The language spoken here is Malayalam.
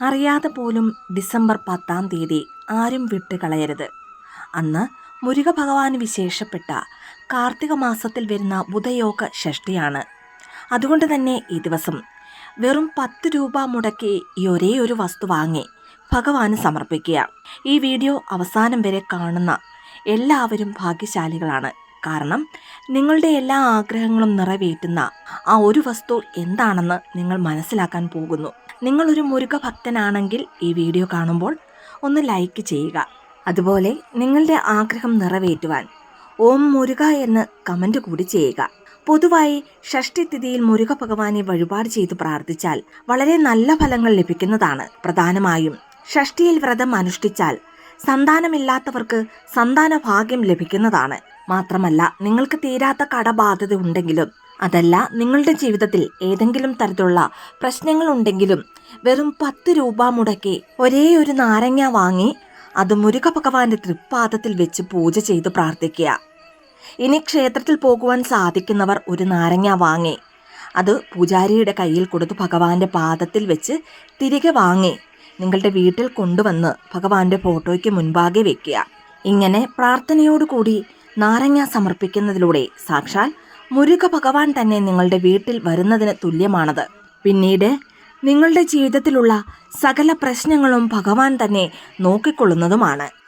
അറിയാതെ പോലും ഡിസംബർ പത്താം തീയതി ആരും വിട്ടുകളയരുത്. അന്ന് മുരുക ഭഗവാൻ വിശേഷപ്പെട്ട കാർത്തിക മാസത്തിൽ വരുന്ന ബുധയോഗ ഷഷ്ടിയാണ്. അതുകൊണ്ട് തന്നെ ഈ ദിവസം വെറും പത്ത് രൂപ മുടക്കി ഈ ഒരേ ഒരു വസ്തു വാങ്ങി ഭഗവാന് സമർപ്പിക്കുക. ഈ വീഡിയോ അവസാനം വരെ കാണുന്ന എല്ലാവരും ഭാഗ്യശാലികളാണ്. കാരണം നിങ്ങളുടെ എല്ലാ ആഗ്രഹങ്ങളും നിറവേറ്റുന്ന ആ ഒരു വസ്തു എന്താണെന്ന് നിങ്ങൾ മനസ്സിലാക്കാൻ പോകുന്നു. നിങ്ങളൊരു മുരുക ഭക്തനാണെങ്കിൽ ഈ വീഡിയോ കാണുമ്പോൾ ഒന്ന് ലൈക്ക് ചെയ്യുക. അതുപോലെ നിങ്ങളുടെ ആഗ്രഹം നിറവേറ്റുവാൻ ഓം മുരുക എന്ന് കമന്റ് കൂടി ചെയ്യുക. പൊതുവായി ഷഷ്ടിതിഥിയിൽ മുരുക ഭഗവാനെ വഴിപാട് ചെയ്ത് പ്രാർത്ഥിച്ചാൽ വളരെ നല്ല ഫലങ്ങൾ ലഭിക്കുന്നതാണ്. പ്രധാനമായും ഷഷ്ടിയിൽ വ്രതം അനുഷ്ഠിച്ചാൽ സന്താനമില്ലാത്തവർക്ക് സന്താന ഭാഗ്യം ലഭിക്കുന്നതാണ്. മാത്രമല്ല നിങ്ങൾക്ക് തീരാത്ത കടബാധ്യത ഉണ്ടെങ്കിലും അതല്ല നിങ്ങളുടെ ജീവിതത്തിൽ ഏതെങ്കിലും തരത്തിലുള്ള പ്രശ്നങ്ങൾ ഉണ്ടെങ്കിലും വെറും പത്ത് രൂപ മുടക്കി ഒരേ ഒരു നാരങ്ങ വാങ്ങി അത് മുരുക ഭഗവാന്റെ തൃപ്പാദത്തിൽ വെച്ച് പൂജ ചെയ്ത് പ്രാർത്ഥിക്കുക. ഇനി ക്ഷേത്രത്തിൽ പോകുവാൻ സാധിക്കുന്നവർ ഒരു നാരങ്ങ വാങ്ങി അത് പൂജാരിയുടെ കയ്യിൽ കൊടുത്ത് ഭഗവാന്റെ പാദത്തിൽ വെച്ച് തിരികെ വാങ്ങി നിങ്ങളുടെ വീട്ടിൽ കൊണ്ടുവന്ന് ഭഗവാന്റെ ഫോട്ടോയ്ക്ക് മുൻപാകെ വെക്കുക. ഇങ്ങനെ പ്രാർത്ഥനയോടുകൂടി നാരങ്ങ സമർപ്പിക്കുന്നതിലൂടെ. സാക്ഷാൽ മുരുക ഭഗവാൻ തന്നെ നിങ്ങളുടെ വീട്ടിൽ വരുന്നതിന് തുല്യമാണത്. പിന്നീട് നിങ്ങളുടെ ജീവിതത്തിലുള്ള സകല പ്രശ്നങ്ങളും ഭഗവാൻ തന്നെ നോക്കിക്കൊള്ളുന്നതുമാണ്.